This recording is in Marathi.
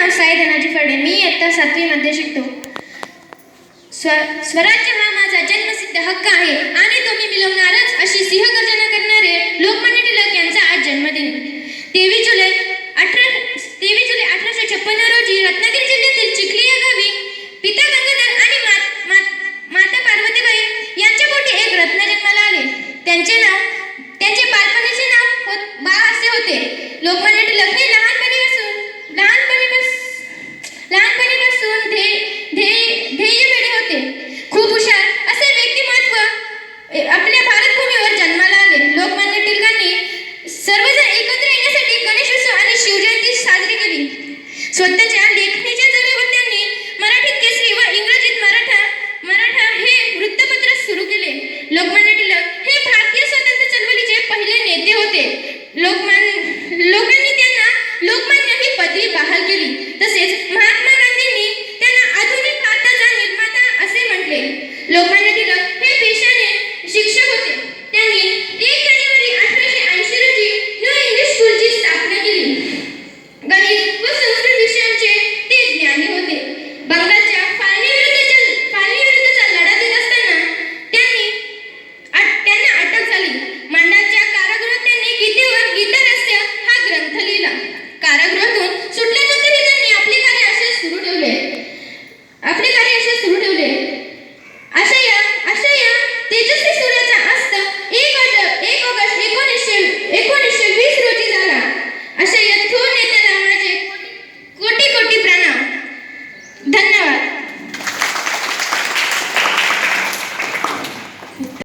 नाव साई धनाजी फडे मी इयत्ता सातवीमध्ये शिकतो. स्व स्वराज्य हा माझा जन्मसिद्ध हक्क आहे आणि तो मी मिळवणारच अशी सिंहगर्जना करणारे लोकमान्य टिळक यांचा आज जन्मदिन. तेवीस जुलै भारतभूमीवर जन्माला आले. लोकमान्य टिळकांनी सर्वजण एकत्र येण्यासाठी गणेशोत्सव आणि शिवजयंती साजरी केली. स्वतःच्या लेखणीच्या जोरावर त्यांनी मराठीत केसरी व इंग्रजीत मराठा मराठा हे वृत्तपत्र सुरू केले. लोकमान्य टिळक हे भारतीय स्वतंत्र चळवळीचे पहिले नेते होते. लोकमान लोकांनी त्यांना लोकमान्य ही पदवी बहाल केली. तसेच महात्मा गांधींनी त्यांना आधुनिक भारताचा निर्माता असे म्हटले. लोकमान्य टिळक Якщо би ти